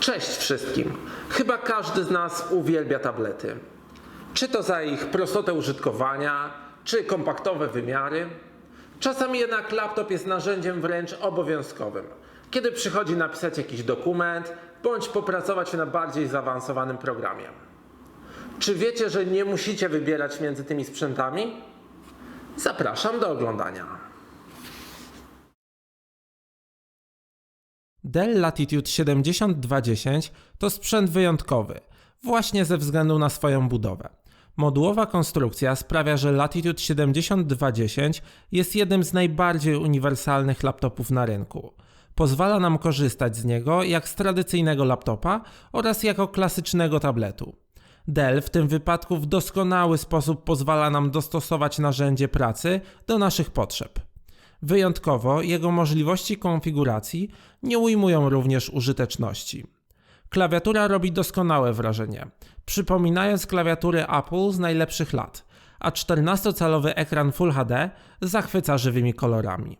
Cześć wszystkim. Chyba każdy z nas uwielbia tablety. Czy to za ich prostotę użytkowania, czy kompaktowe wymiary. Czasami jednak laptop jest narzędziem wręcz obowiązkowym, kiedy przychodzi napisać jakiś dokument bądź popracować na bardziej zaawansowanym programie. Czy wiecie, że nie musicie wybierać między tymi sprzętami? Zapraszam do oglądania. Dell Latitude 7210 to sprzęt wyjątkowy, właśnie ze względu na swoją budowę. Modułowa konstrukcja sprawia, że Latitude 7210 jest jednym z najbardziej uniwersalnych laptopów na rynku. Pozwala nam korzystać z niego jak z tradycyjnego laptopa oraz jako klasycznego tabletu. Dell w tym wypadku w doskonały sposób pozwala nam dostosować narzędzie pracy do naszych potrzeb. Wyjątkowo jego możliwości konfiguracji nie ujmują również użyteczności. Klawiatura robi doskonałe wrażenie, przypominając klawiatury Apple z najlepszych lat, a 14-calowy ekran Full HD zachwyca żywymi kolorami.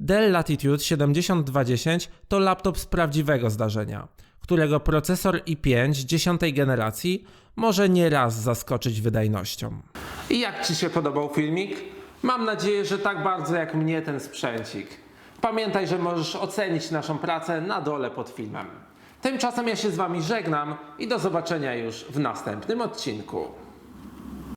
Dell Latitude 7210 to laptop z prawdziwego zdarzenia, którego procesor i5 dziesiątej generacji może nieraz zaskoczyć wydajnością. I jak Ci się podobał filmik? Mam nadzieję, że tak bardzo jak mnie ten sprzęcik. Pamiętaj, że możesz ocenić naszą pracę na dole pod filmem. Tymczasem ja się z Wami żegnam i do zobaczenia już w następnym odcinku.